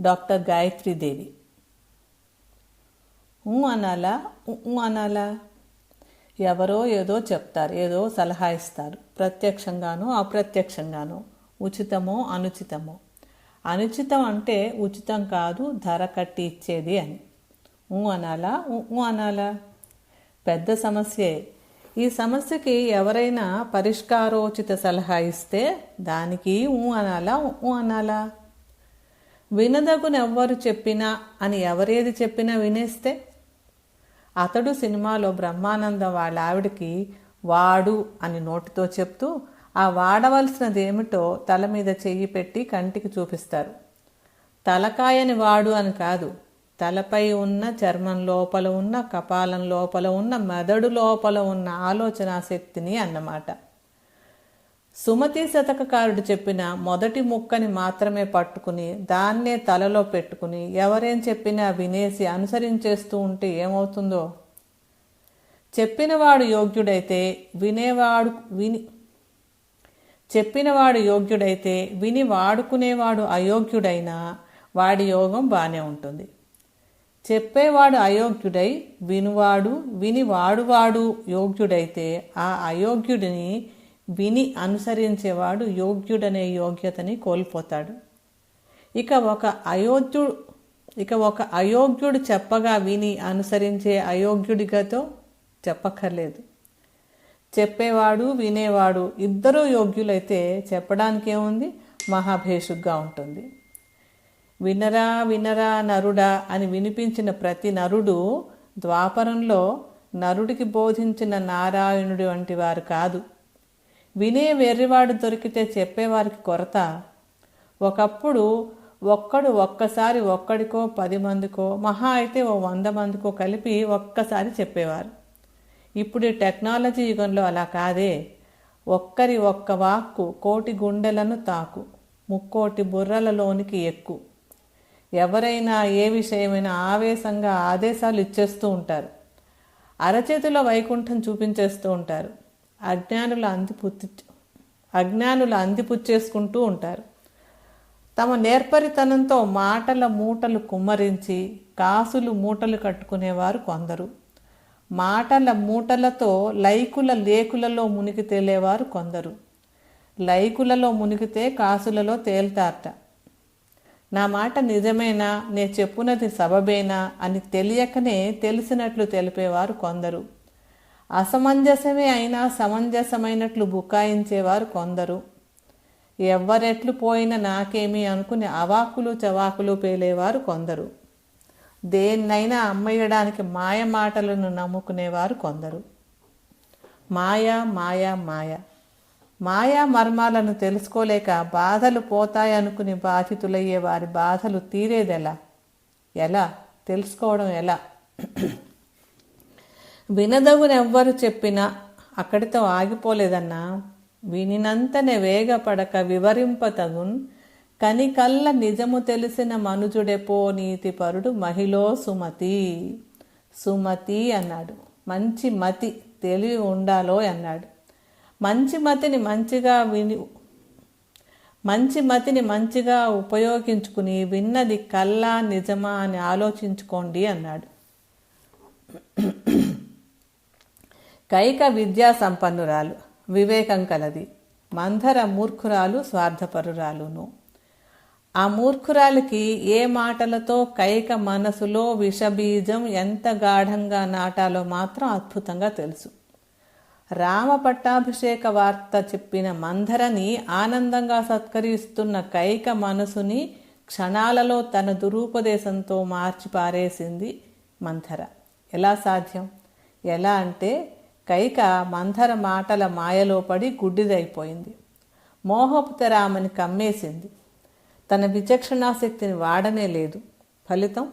Doctor Gayatri Devi ఊ అనాలా ఊ, అనాలా. ఎవరో ఏదో చెప్తారు ఏదో సలహా ఇస్తారు. ప్రత్యక్షంగానో అప్రత్యక్షంగానో. ఉచితమో అనుచితమో. అనుచితం అంటే ఉచితం కాదు ధర కట్టి ఇచ్చేది అని. ఊ అనాలా ఊ అనాలా. పెద్ద సమస్యే. ఈ సమస్యకి ఎవరైనా పరిష్కారోచిత సలహా ఇస్తే దానికి ఊ అనాలా ఊ అనాలా. వినదగునెవ్వరు చెప్పినా అని ఎవరేది చెప్పినా వినేస్తే? అతడు సినిమాలో బ్రహ్మానందం వాళ్ళ ఆవిడకి వాడు అని నోటితో చెప్తూ ఆ వాడవలసినదేమిటో తల మీద చెయ్యి పెట్టి కంటికి చూపిస్తారు. తలకాయని వాడు అని కాదు. తలపై ఉన్న చర్మం లోపల ఉన్న కపాలం లోపల ఉన్న మెదడు లోపల ఉన్న ఆలోచన శక్తిని అన్నమాట. సుమతి శతకకారుడు చెప్పిన మొదటి ముక్కని మాత్రమే పట్టుకుని దాన్నే తలలో పెట్టుకుని ఎవరేం చెప్పినా వినేసి అనుసరించేస్తూ ఉంటే ఏమవుతుందో? చెప్పినవాడు యోగ్యుడైతే వినేవాడు విని చెప్పినవాడు యోగ్యుడైతే విని వాడుకునేవాడు అయోగ్యుడైనా వాడి యోగం బాగానే ఉంటుంది. చెప్పేవాడు అయోగ్యుడై వినువాడు విని వాడువాడు యోగ్యుడైతే ఆ అయోగ్యుడిని విని అనుసరించేవాడు యోగ్యుడనే యోగ్యతని కోల్పోతాడు. ఇక ఒక అయోధ్యుడు ఇక ఒక అయోగ్యుడు చెప్పగా విని అనుసరించే అయోగ్యుడిగాతో చెప్పక్కర్లేదు. చెప్పేవాడు వినేవాడు ఇద్దరూ యోగ్యులైతే చెప్పడానికి ఏముంది మహాభేషుగ్గా ఉంటుంది. వినరా వినరా నరుడా అని వినిపించిన ప్రతి నరుడు ద్వాపరంలో నరుడికి బోధించిన నారాయణుడి వంటి వారు కాదు. వినే వెర్రివాడు దొరికితే చెప్పేవారికి కొరత. ఒకప్పుడు ఒక్కడు ఒక్కసారి ఒక్కడికో పది మందికో మహా అయితే ఓ వంద మందికో కలిపి ఒక్కసారి చెప్పేవారు. ఇప్పుడు టెక్నాలజీ యుగంలో అలా కాదే. ఒక్కరి ఒక్క వాక్కు కోటి గుండెలను తాకు ముక్కోటి బుర్రలలోనికి ఎక్కు. ఎవరైనా ఏ విషయమైనా ఆవేశంగా ఆదేశాలు ఇచ్చేస్తూ ఉంటారు. అరచేతిలో వైకుంఠం చూపించేస్తూ ఉంటారు. అజ్ఞానుల అందిపుచ్చి అజ్ఞానుల అందిపుచ్చేసుకుంటూ ఉంటారు. తమ నేర్పరితనంతో మాటల మూటలు కుమ్మరించి కాసులు మూటలు కట్టుకునేవారు కొందరు. మాటల మూటలతో లైకుల లేకులలో మునిగి తేలేవారు కొందరు. లైకులలో మునిగితే కాసులలో తేల్తారట. నా మాట నిజమేనా? నే చెప్పున్నది సబబేనా? అని తెలియకనే తెలిసినట్లు తెలిపేవారు కొందరు. అసమంజసమే అయినా సమంజసమైనట్లు బుకాయించేవారు కొందరు. ఎవ్వరెట్లు పోయినా నాకేమీ అనుకుని అవాకులు చవాకులు పేలేవారు కొందరు. దేన్నైనా అమ్మేయడానికి మాయ మాటలను నమ్ముకునేవారు కొందరు. మాయ మాయ మాయ. మాయా మర్మాలను తెలుసుకోలేక బాధలు పోతాయనుకుని బాధితులయ్యే వారి బాధలు తీరేదెలా? ఎలా? తెలుసుకోవడం ఎలా? వినదవునెవ్వరు చెప్పినా అక్కడితో ఆగిపోలేదన్నా. వినినంతనే వేగపడక వివరింపతగున్ కనికల్ల నిజము తెలిసిన మనుజుడెపో నీతిపరుడు మహిళో సుమతి. సుమతి అన్నాడు. మంచి మతి తెలివి ఉండాలో అన్నాడు. మంచి మతిని మంచిగా విని మంచి మతిని మంచిగా ఉపయోగించుకుని విన్నది కల్లా నిజమా అని ఆలోచించుకోండి అన్నాడు. కైక విద్యా సంపన్నురాలు వివేకం కలది. మంధర మూర్ఖురాలు స్వార్థపరురాలును. ఆ మూర్ఖురాలికి ఏ మాటలతో కైక మనసులో విషబీజం ఎంత గాఢంగా నాటాలో మాత్రం అద్భుతంగా తెలుసు. రామ పట్టాభిషేక వార్త చెప్పిన మంధరని ఆనందంగా సత్కరిస్తున్న కైక మనసుని క్షణాలలో తన దురూపదేశంతో మార్చి పారేసింది మంథర ఎలా సాధ్యం? ఎలా అంటే కైక మంథర మాటల మాయలో పడి గుడ్డిదైపోయింది. మోహపుత రామని కమ్మేసింది. తన విచక్షణాశక్తిని వాడనే లేదు. ఫలితం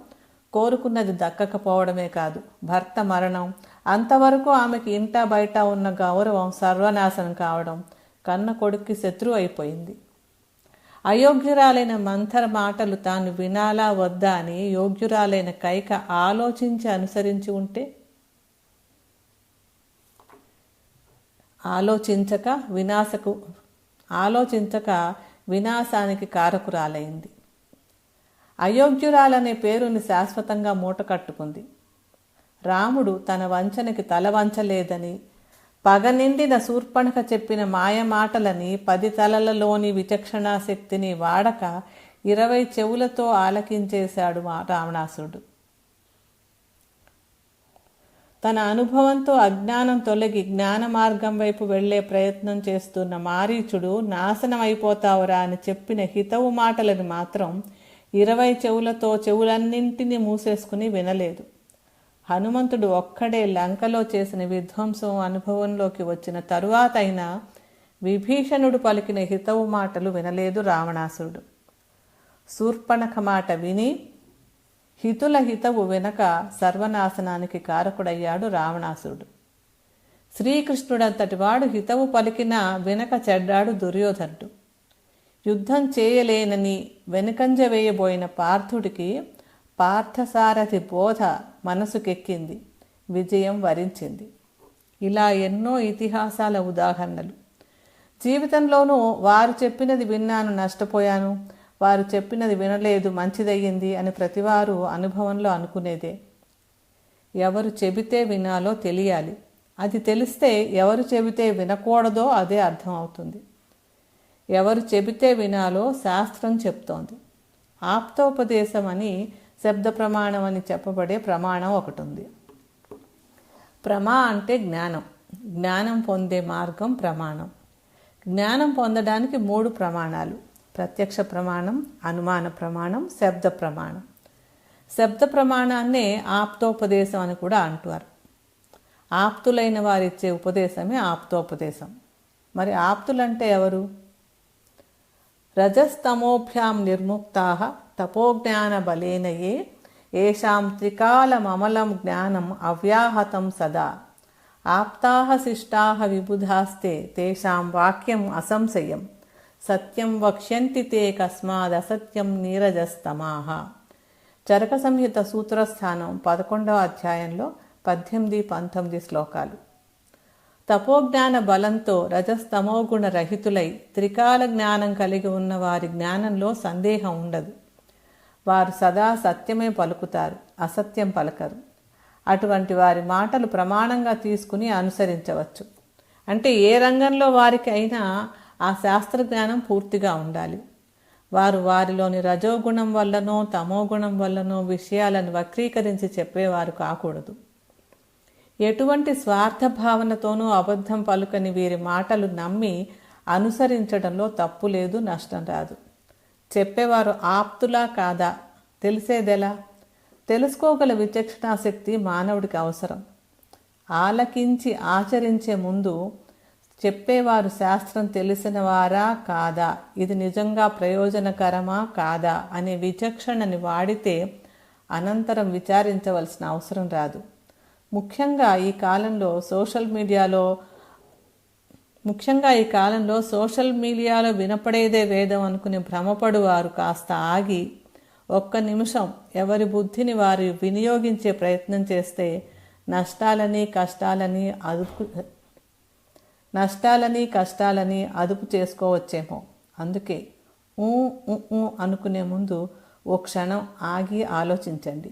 కోరుకున్నది దక్కకపోవడమే కాదు. భర్త మరణం అంతవరకు ఆమెకి ఇంటా బయట ఉన్న గౌరవం సర్వనాశనం కావడం కన్న కొడుక్కి శత్రువు అయిపోయింది. అయోగ్యురాలైన మంథర మాటలు తాను వినాలా వద్దా అని యోగ్యురాలైన కైక ఆలోచించి అనుసరించి ఉంటే ఆలోచించక వినాశకు ఆలోచించక వినాశానికి కారకురాలైంది. అయోగ్యురాలనే పేరుని శాశ్వతంగా మూటకట్టుకుంది రాముడు తన వంచనకి తల వంచలేదని పగనిండిన శూర్పణక చెప్పిన మాయమాటలని పది తలలలోని విచక్షణా శక్తిని వాడక ఇరవై చెవులతో ఆలకించేశాడు మా రావణాసుడు తన అనుభవంతో అజ్ఞానం తొలగి జ్ఞాన మార్గం వైపు వెళ్ళే ప్రయత్నం చేస్తున్న మారీచుడు నాశనం అయిపోతావురా అని చెప్పిన హితవు మాటలను మాత్రం ఇరవై చెవులతో చెవులన్నింటినీ మూసేసుకుని వినలేదు. హనుమంతుడు ఒక్కడే లంకలో చేసిన విధ్వంసం అనుభవంలోకి వచ్చిన తరువాత అయినా విభీషణుడు పలికిన హితవు మాటలు వినలేదు రావణాసురుడు. శూర్పణఖ మాట విని హితుల హితవు వెనక సర్వనాశనానికి కారకుడయ్యాడు రావణాసురుడు. శ్రీకృష్ణుడంతటి వాడు హితవు పలికిన వెనక చెడ్డాడు దుర్యోధనుడు. యుద్ధం చేయలేనని వెనుకంజ వేయబోయిన పార్థుడికి పార్థసారథి బోధ మనసుకెక్కింది విజయం వరించింది. ఇలా ఎన్నో ఇతిహాసాల ఉదాహరణలు. జీవితంలోనూ వారు చెప్పినది విన్నాను నష్టపోయాను. వారు చెప్పినది వినలేదు మంచిదయ్యింది అని ప్రతివారు అనుభవంలో అనుకునేదే. ఎవరు చెబితే వినాలో తెలియాలి. అది తెలిస్తే ఎవరు చెబితే వినకూడదో అదే అర్థమవుతుంది. ఎవరు చెబితే వినాలో శాస్త్రం చెప్తోంది. ఆప్తోపదేశం అని శబ్ద ప్రమాణం అని చెప్పబడే ప్రమాణం ఒకటి ఉంది ప్రమా అంటే జ్ఞానం. జ్ఞానం పొందే మార్గం ప్రమాణం. జ్ఞానం పొందడానికి మూడు ప్రమాణాలు. ప్రత్యక్ష ప్రమాణం అనుమాన ప్రమాణం శబ్ద ప్రమాణం. శబ్ద ప్రమాణాన్నే ఆప్తోపదేశం అని కూడా అంటారు ఆప్తులైన వారిచ్చే ఉపదేశమే ఆప్తోపదేశం. మరి ఆప్తులంటే ఎవరు? రజస్తమోభ్యాం నిర్ముక్తా తపోజ్ఞాన బలేనయే ఏషాం త్రికాలమమలం జ్ఞానం అవ్యాహతం సదా. ఆప్తాహ శిష్టాహ విబుధాస్తే తేషాం వాక్యం అసంశయం. సత్యం వక్ష్యంతి తే కస్మాదసత్యం నీరజస్తమాహ. చరక సంహిత సూత్రస్థానం పదకొండవ అధ్యాయంలో పద్దెనిమిది పంతొమ్మిది శ్లోకాలు. తపోజ్ఞాన బలంతో రజస్తమోగుణ రహితులై త్రికాల జ్ఞానం కలిగి ఉన్న వారి జ్ఞానంలో సందేహం ఉండదు. వారు సదా సత్యమే పలుకుతారు అసత్యం పలకరు. అటువంటి వారి మాటలు ప్రమాణంగా తీసుకుని అనుసరించవచ్చు. అంటే ఏ రంగంలో వారికి అయినా ఆ శాస్త్ర జ్ఞానం పూర్తిగా ఉండాలి. వారు వారిలోని రజోగుణం వల్లనో తమోగుణం వల్లనో విషయాలను వక్రీకరించి చెప్పేవారు కాకూడదు. ఎటువంటి స్వార్థ భావనతోనూ అబద్ధం పలుకని వీరి మాటలు నమ్మి అనుసరించడంలో తప్పు లేదు నష్టం రాదు. చెప్పేవారు ఆప్తులా కాదా? తెలిసేదెలా? తెలుసుకోగల విచక్షణాశక్తి మానవుడికి అవసరం. ఆలకించి ఆచరించే ముందు చెప్పేవారు శాస్త్రం తెలిసిన వారా కాదా? ఇది నిజంగా ప్రయోజనకరమా కాదా? అనే విచక్షణని వాడితే అనంతరం విచారించవలసిన అవసరం రాదు. ముఖ్యంగా ఈ కాలంలో సోషల్ మీడియాలో ముఖ్యంగా ఈ కాలంలో సోషల్ మీడియాలో వినపడేదే వేదం అనుకుని భ్రమపడువారు కాస్త ఆగి ఒక్క నిమిషం ఎవరి బుద్ధిని వారు వినియోగించే ప్రయత్నం చేస్తే నష్టాలని కష్టాలని అదుపు నష్టాలని కష్టాలని అదుపు చేసుకోవచ్చేమో. అందుకే ఊ అనుకునే ముందు ఓ క్షణం ఆగి ఆలోచించండి.